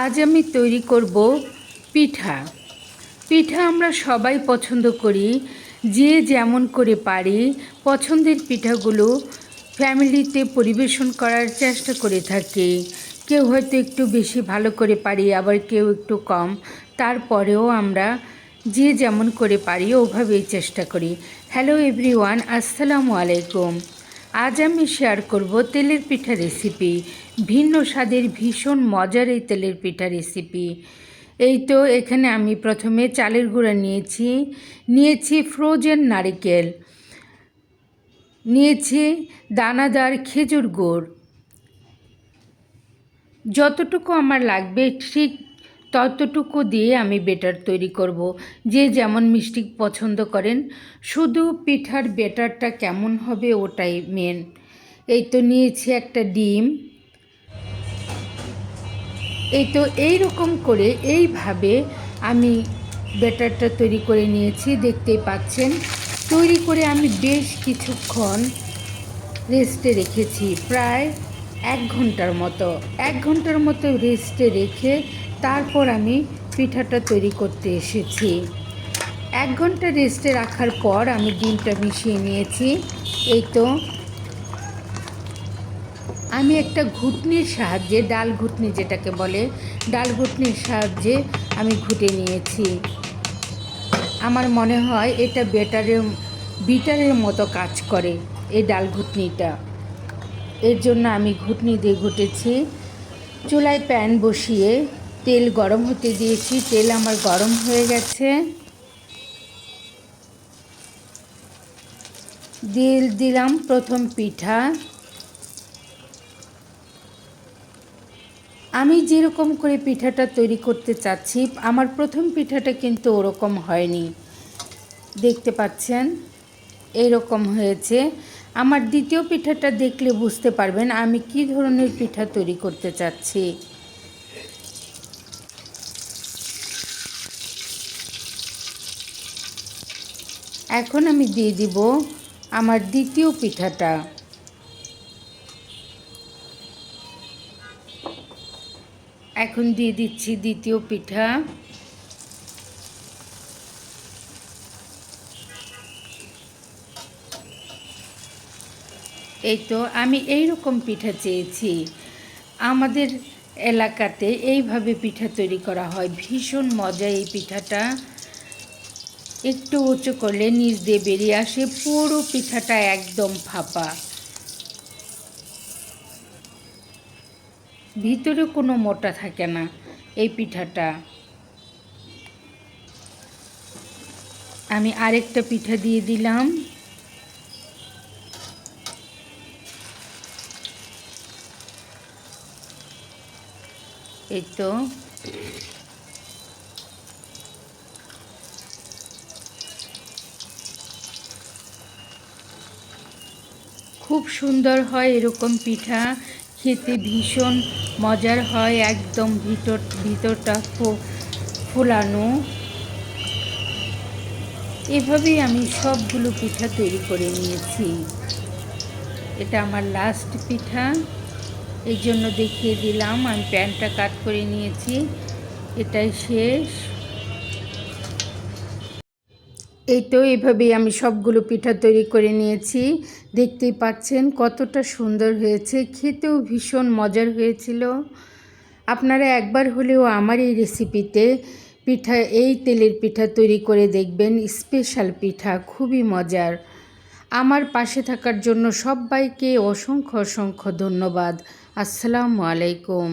আজ আমি তৈরি করব পিঠা। পিঠা আমরা সবাই পছন্দ করি। যে যেমন করে পারি, পছন্দের পিঠাগুলো ফ্যামিলিতে পরিবেশন করার চেষ্টা করে থাকি। কেউ হয়তো একটু বেশি ভালো করে পারি, আবার কেউ একটু কম। তারপরেও আমরা যে যেমন করে পারি, ওভাবেই চেষ্টা করি। হ্যালো এভরিওয়ান আসসালামু আলাইকুম। আজ আমি শেয়ার করব তেলের পিঠা রেসিপি ভিন্ন স্বাদের ভীষণ মজার এই তেলের পিঠা রেসিপি এই তো এখানে আমি প্রথমে চালের গুঁড়া নিয়েছি নিয়েছি ফ্রোজেন নারিকেল। নিয়েছি দানাদার খেজুর গুড়। যতটুকু আমার লাগবে ঠিক ততটুকু দিয়ে আমি বেটার তৈরি করব। যে যেমন মিষ্টি পছন্দ করেন, শুধু পিঠার বেটারটা কেমন হবে ওটাই মেন এই তো নিয়েছি একটা ডিম। এই তো এই রকম করে এইভাবে আমি ব্যাটারটা তৈরি করে নিয়েছি, দেখতেই পাচ্ছেন। তৈরি করে আমি বেশ কিছুক্ষণ রেস্টে রেখেছি, প্রায় এক ঘণ্টার মতো। এক ঘণ্টার মতো রেস্টে রেখে তারপর আমি পিঠাটা তৈরি করতে এসেছি। এক ঘণ্টা রেস্টে রাখার পর আমি ডিমটা মিশিয়ে নিয়েছি। এই তো। আমি একটা ঘুটনির সাহায্যে, ডাল ঘুটনি যেটাকে বলে, ডাল ঘুটনির সাহায্যে আমি ঘুটে নিয়েছি। আমার মনে হয় এটা বেটারের, বিটারের মতো কাজ করে এই ডাল ঘুটনিটা। এর জন্য আমি ঘুটনি দিয়ে ঘুটেছি। চুলায় প্যান বসিয়ে তেল গরম হতে দিয়েছি, তেল আমার গরম হয়ে গেছে। দিয়ে দিলাম প্রথম পিঠা। আমি যেরকম করে পিঠাটা তৈরি করতে চাচ্ছি, আমার প্রথম পিঠাটা কিন্তু ওরকম হয়নি। দেখতে পাচ্ছেন? এরকম হয়েছে। আমার দ্বিতীয় পিঠাটা দেখলে বুঝতে পারবেন আমি কি ধরনের পিঠা তৈরি করতে চাচ্ছি। এখন আমি দিয়ে দিব আমার দ্বিতীয় পিঠাটা। এখন দিয়ে দিচ্ছি দ্বিতীয় পিঠা। এই তো আমি এই রকম পিঠা চেয়েছি। আমাদের এলাকাতে এইভাবে পিঠা তৈরি করা হয়। ভীষণ মজা এই পিঠাটা। একটু উঁচু করলে নিচ দিয়ে বেরিয়ে আসে পুরো পিঠাটা একদম ফাঁপা। ভিতরে কোনো মোটা থাকে না এই পিঠাটা। আমি আরেকটা পিঠা দিয়ে দিলাম। এই তো। খুব সুন্দর হয় এরকম পিঠা, খেতে ভীষণ মজার হয়, একদম ভিতর, ভিতরটা ফোলানো। এভাবেই আমি সবগুলো পিঠা তৈরি করে নিয়েছি। এটা আমার লাস্ট পিঠা। এই জন্য দেখিয়ে দিলাম, আমি প্যানটা কাট করে নিয়েছি। এটাই শেষ। এই তো এইভাবেই আমি সবগুলো পিঠা তৈরি করে নিয়েছি। দেখতেই পাচ্ছেন কতটা সুন্দর হয়েছে, খেতেও ভীষণ মজার হয়েছিল। আপনারা একবার হলেও আমার এই রেসিপিতে পিঠা, এই তেলের পিঠা তৈরি করে দেখবেন, স্পেশাল পিঠা, খুবই মজার। আমার পাশে থাকার জন্য সবাইকে অসংখ্য অসংখ্য ধন্যবাদ। আসসালামু আলাইকুম।